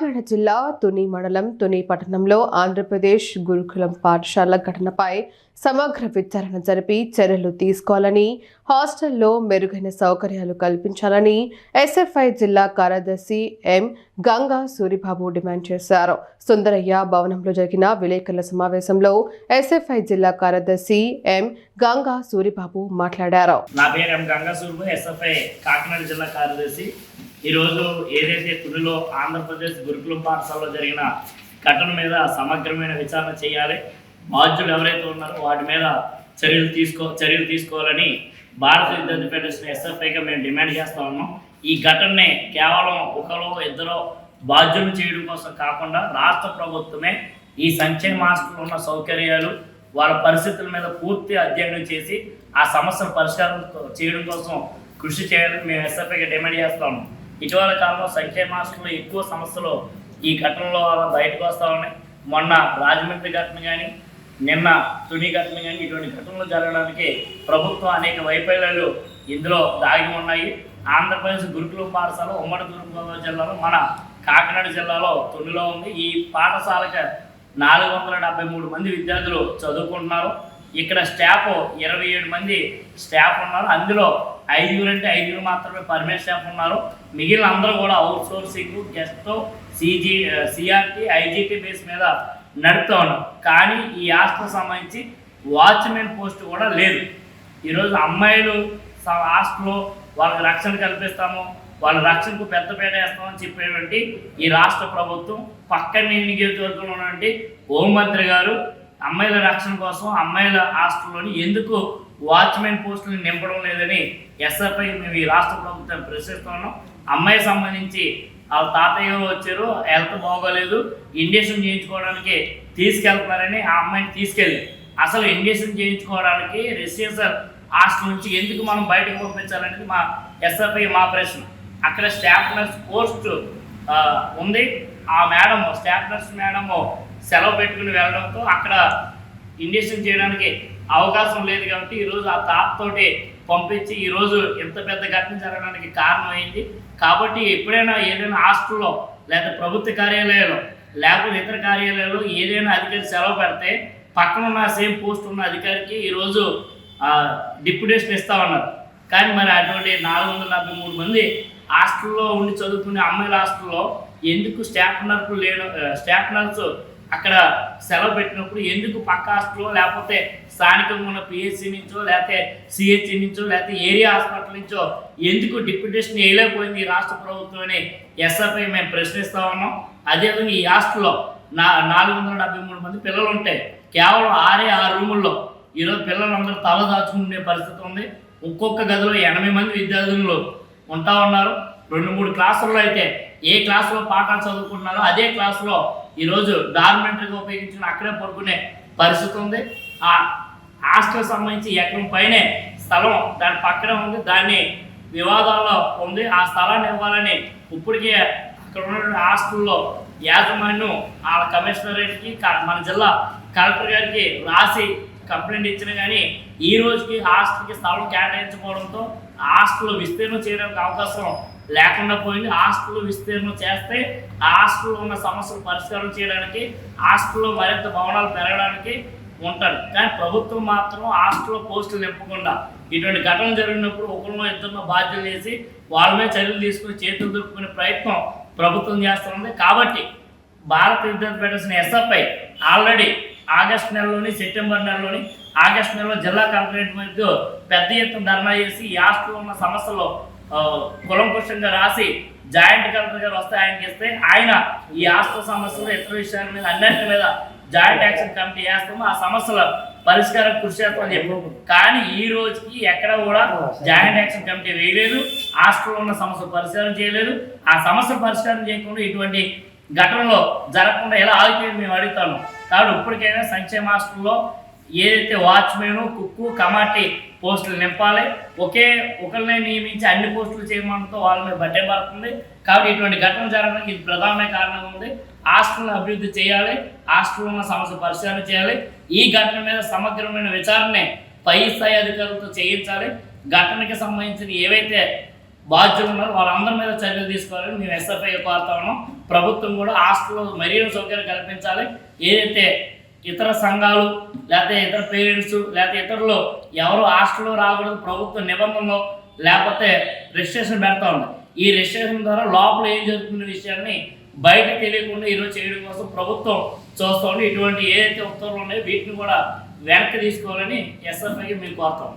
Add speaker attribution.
Speaker 1: కాకినాడ జిల్లా తుని మండలం తుని పట్టణంలో ఆంధ్రప్రదేశ్ గురుకులం పాఠశాల ఘటనపై సమగ్ర విచారణ జరిపి చర్యలు తీసుకోవాలని హాస్టల్లో మెరుగైన సౌకర్యాలు కల్పించాలని ఎస్ఎఫ్ఐ జిల్లా కార్యదర్శి ఎం గంగా సూరిబాబు డిమాండ్ చేశారు. సుందరయ్య భవనంలో జరిగిన విలేకరుల సమావేశంలో ఎస్ఎఫ్ఐ జిల్లా కార్యదర్శి ఎం గంగా సూరిబాబు మాట్లాడారు.
Speaker 2: నా పేరు ఎం ఎస్ఎఫ్ఐ కాకినాడ జిల్లా కార్యదర్శి. ఈరోజు ఏదైతే తుడిలో ఆంధ్రప్రదేశ్ గురుకులం పాఠశాలలో జరిగిన ఘటన మీద సమగ్రమైన విచారణ చేయాలి. బాధ్యులు ఎవరైతే ఉన్నారో వాటి మీద చర్యలు తీసుకో చర్యలు తీసుకోవాలని భారత విద్యార్థి ఫెడరేషన్ ఎస్ఎఫ్ఐగా మేము డిమాండ్ చేస్తా ఉన్నాం. ఈ ఘటనని కేవలం ఒకరో ఇద్దరు బాధ్యులు చేయడం కోసం కాకుండా రాష్ట్ర ప్రభుత్వమే ఈ సంక్షేమ హాస్టల్లో ఉన్న సౌకర్యాలు వాళ్ళ పరిస్థితుల మీద పూర్తి అధ్యయనం చేసి ఆ సమస్యను పరిష్కారం చేయడం కోసం కృషి చేయాలని మేము ఎస్ఎఫ్ఐగా డిమాండ్ చేస్తాము ఇటీవల కాలంలో సంక్షేమ హాస్టల్లో ఎక్కువ సమస్యలు ఈ ఘటనలో బయటకు వస్తూ ఉన్నాయి. మొన్న రాజమండ్రి ఘటన కానీ నిన్న తుని ఘటన కానీ ఇటువంటి ఘటనలు జరగడానికి ప్రభుత్వం అనేక వైఫల్యాలు ఇందులో దాగి ఉన్నాయి. ఆంధ్రప్రదేశ్ గురుకుల పాఠశాల ఉమ్మడి తూర్పుగోదావరి జిల్లాలో మన కాకినాడ జిల్లాలో తునిలో ఉంది. ఈ పాఠశాలకు నాలుగు వందల డెబ్బై మూడు మంది విద్యార్థులు చదువుకుంటున్నారు. ఇక్కడ స్టాఫ్ ఇరవై ఏడు మంది స్టాఫ్ ఉన్నారు. అందులో ఐదుగురు అంటే ఐదుగురు మాత్రమే పర్మనెంట్ స్టాఫ్ ఉన్నారు. మిగిలిన అందరూ కూడా outsourcing guest CG CRT IGT base మీద నడుపుతూ ఉన్నాం కానీ ఈ హాస్టల్ సంబంధించి వాచ్మెన్ పోస్ట్ కూడా లేదు. ఈరోజు అమ్మాయిలు హాస్టల్లో వాళ్ళకి రక్షణ కల్పిస్తాము వాళ్ళ రక్షణకు పెద్దపేట వేస్తామని చెప్పేటువంటి ఈ రాష్ట్ర ప్రభుత్వం పక్కనే నియోజకవర్గంలో ఉన్నటువంటి హోంమంత్రి గారు అమ్మాయిల రక్షణ కోసం అమ్మాయిల హాస్టల్లోని ఎందుకు వాచ్మెన్ పోస్టులు నింపడం లేదని ఎస్ఆర్పై మేము ఈ రాష్ట్ర ప్రభుత్వం ప్రశ్నిస్తున్నాం అమ్మాయి సంబంధించి వాళ్ళ తాతయ్య వచ్చారు. హెల్త్ బాగోలేదు. ఇంజక్షన్ చేయించుకోవడానికి తీసుకెళ్తున్నారని ఆ అమ్మాయిని తీసుకెళ్ళి అసలు ఇంజక్షన్ చేయించుకోవడానికి రెసిడెన్షియల్ హాస్టల్ నుంచి ఎందుకు మనం బయటకు పంపించాలనేది మా ఎస్ఆర్పై మా ప్రశ్న. అక్కడ స్టాఫ్ నర్స్ పోస్ట్ ఉంది. ఆ మేడం స్టాఫ్ నర్స్ మేడము సెలవు పెట్టుకుని వెళ్ళడంతో అక్కడ ఇంజక్షన్ చేయడానికి అవకాశం లేదు కాబట్టి ఈరోజు ఆ తాపతోటి పంపించి ఈరోజు ఎంత పెద్ద ఘటన జరగడానికి కారణమైంది కాబట్టి ఎప్పుడైనా ఏదైనా హాస్టల్లో లేదా ప్రభుత్వ కార్యాలయాలు లేకపోతే ఇతర కార్యాలయంలో ఏదైనా అధికారి సెలవు పెడితే పక్కన ఉన్న సేమ్ పోస్ట్ ఉన్న అధికారికి ఈరోజు డిప్యుటేషన్ ఇస్తామన్నారు కానీ మరి అటువంటి నాలుగు వందల డెబ్బై మూడు మంది హాస్టల్లో ఉండి చదువుకునే అమ్మాయిల హాస్టల్లో ఎందుకు స్టాఫ్ నర్సులు లేను స్టాఫ్ నర్సు అక్కడ సెలవు పెట్టినప్పుడు ఎందుకు పక్క హాస్టల్లో లేకపోతే స్థానికంగా ఉన్న పిహెచ్సి నుంచో లేకపోతే సిహెచ్సి నుంచో లేకపోతే ఏరియా హాస్పిటల్ నుంచో ఎందుకు డిప్యూటేషన్ వేయలేకపోయింది ఈ రాష్ట్ర ప్రభుత్వం అని ఎస్ఆర్పై మేము ప్రశ్నిస్తా ఉన్నాం. అదేవిధంగా ఈ హాస్టల్లో నా నాలుగు వందల డెబ్బై మూడు మంది పిల్లలు ఉంటాయి కేవలం ఆరే ఆరు రూముల్లో ఈరోజు పిల్లలందరూ తల దాచుకునే పరిస్థితి ఉంది. ఒక్కొక్క గదిలో ఎనభై మంది విద్యార్థులు ఉంటా ఉన్నారు. రెండు మూడు క్లాసుల్లో అయితే ఏ క్లాసులో పాఠాలు చదువుకుంటున్నారో అదే క్లాసులో ఈరోజు డార్మెంటరీగా ఉపయోగించిన అక్కడే పడుకునే పరిస్థితి ఉంది. ఆ హాస్టల్ సంబంధించి ఎకరం పైనే స్థలం దాని పక్కనే ఉంది దాన్ని వివాదాల్లో ఉంది. ఆ స్థలాన్ని ఇవ్వాలని ఇప్పటికే అక్కడ ఉన్నటువంటి హాస్టల్లో యాజమాన్యం వాళ్ళ కమిషనరేట్కి మన జిల్లా కలెక్టర్ గారికి రాసి కంప్లైంట్ ఇచ్చిన కానీ ఈ రోజుకి హాస్టల్కి స్థలం కేటాయించుకోవడంతో హాస్టల్ విస్తీర్ణం చేయడానికి అవకాశం లేకుండా పోయింది హాస్టల్ విస్తీర్ణం చేస్తే ఆ హాస్టల్లో ఉన్న సమస్యలు పరిష్కారం చేయడానికి హాస్టల్లో మరింత భవనాలు పెరగడానికి ఉంటాడు కానీ ప్రభుత్వం మాత్రం హాస్టల్లో పోస్టులు నింపకుండా ఇటువంటి ఘటన జరిగినప్పుడు ఒకరినో ఇద్దరినో బాధ్యతలు చేసి వాళ్ళమే చర్యలు తీసుకుని చేతులు దొరుకునే ప్రయత్నం ప్రభుత్వం చేస్తుంది. కాబట్టి భారత విద్యార్థి ఫెడరేషన్ ఎస్ఎఫ్ఐ ఆల్రెడీ ఆగస్ట్ నెలలోని సెప్టెంబర్ నెలలోని ఆగస్ట్ నెలలో జిల్లా కలెక్టరేట్ మధ్య పెద్ద ఎత్తున ధర్నా చేసి ఈ హాస్టల్లో ఉన్న సమస్యలు కులంకుషంగా రాసి జాయింట్ కలెక్టర్ గారు వస్తే ఆయనకి ఇస్తే ఆయన ఈ హాస్టల్ సమస్యలు ఇతర విషయాల మీద అన్నింటి మీద జాయింట్ యాక్షన్ కమిటీ వేస్తాము. ఆ సమస్యల పరిష్కారం కృషి చేస్తామని చెప్పు. కానీ ఈ రోజుకి ఎక్కడ కూడా జాయింట్ యాక్షన్ కమిటీ వేయలేదు. హాస్టల్లో ఉన్న సమస్య పరిష్కారం చేయలేదు. ఆ సమస్య పరిష్కారం చేయకుండా ఇటువంటి ఘటనలో జరగకుండా ఎలా ఆగిపోయింది మేము అడుగుతాను. కాబట్టి ఇప్పటికైనా సంక్షేమ హాస్టల్లో ఏదైతే వాచ్మెన్ కుక్కు కమాటి పోస్టులు నింపాలి ఒకే ఒకరినే నియమించి అన్ని పోస్టులు చేయమంటూ వాళ్ళ మీద బట్టే పడుతుంది. కాబట్టి ఇటువంటి ఘటన జరగడానికి ఇది ప్రధాన కారణం ఉంది. హాస్టల్ని అభివృద్ధి చేయాలి హాస్టల్లో ఉన్న సమస్య పరిశీలన చేయాలి. ఈ ఘటన మీద సమగ్రమైన విచారణ పై స్థాయి అధికారులతో చేయించాలి. ఘటనకి సంబంధించిన ఏవైతే బాధ్యులు ఉన్నారో వాళ్ళందరి మీద చర్యలు తీసుకోవాలని మేము ఎస్ఎఫ్ఐ కోరుతా ఉన్నాం. ప్రభుత్వం కూడా హాస్టల్లో మరిన్ని సౌకర్యం కల్పించాలి. ఏదైతే ఇతర సంఘాలు లేకపోతే ఇతర పేరెంట్స్ లేకపోతే ఇతరులు ఎవరు హాస్టల్లో రాకూడదు ప్రభుత్వ నిబంధనలు లేకపోతే రిజిస్ట్రేషన్ పెడతా ఉంది. ఈ రిజిస్ట్రేషన్ ద్వారా లోపల ఏం జరుగుతున్న విషయాన్ని బయట తెలియకుండా ఈరోజు చేయడం కోసం ప్రభుత్వం చూస్తూ ఇటువంటి ఏదైతే ఉత్తర్వులు ఉన్నాయో వీటిని కూడా వెనక్కి తీసుకోవాలని ఎస్ఎఫ్ఐకి మేము కోరుతాం